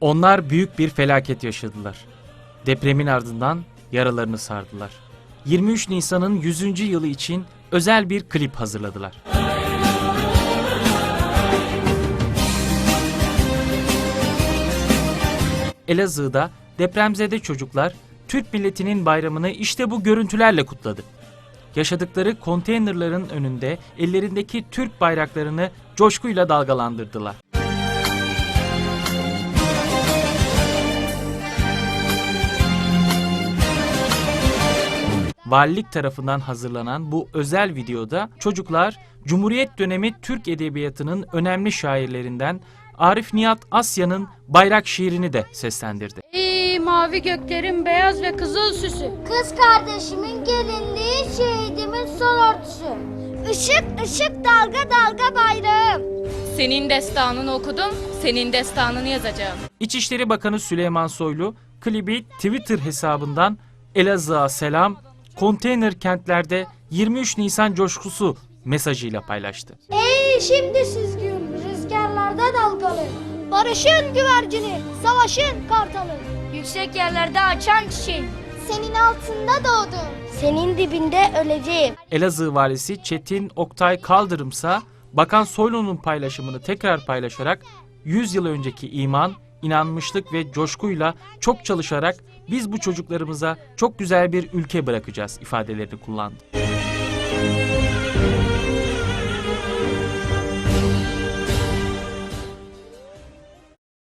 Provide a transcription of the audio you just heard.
Onlar büyük bir felaket yaşadılar. Depremin ardından yaralarını sardılar. 23 Nisan'ın 100. yılı için özel bir klip hazırladılar. Elazığ'da depremzede çocuklar Türk milletinin bayramını işte bu görüntülerle kutladı. Yaşadıkları konteynerların önünde ellerindeki Türk bayraklarını coşkuyla dalgalandırdılar. Valilik tarafından hazırlanan bu özel videoda çocuklar Cumhuriyet dönemi Türk edebiyatının önemli şairlerinden Arif Nihat Asya'nın bayrak şiirini de seslendirdi. Ey mavi göklerin beyaz ve kızıl süsü. Kız kardeşimin gelinliği, şehidimin son örtüsü. Işık ışık dalga dalga bayrağım. Senin destanını okudum, senin destanını yazacağım. İçişleri Bakanı Süleyman Soylu klibi Twitter hesabından Elazığ'a selam, konteyner kentlerde 23 Nisan coşkusu mesajıyla paylaştı. Ey şimdi süzgün, rüzgarlarda dalgalı. Barışın güvercini, savaşın kartalı. Yüksek yerlerde açan çiçeğim. Senin altında doğdum. Senin dibinde öleceğim. Elazığ valisi Çetin Oktay Kaldırımsa Bakan Soylu'nun paylaşımını tekrar paylaşarak 100 yıl önceki iman, inanmışlık ve coşkuyla çok çalışarak biz bu çocuklarımıza çok güzel bir ülke bırakacağız ifadelerini kullandı.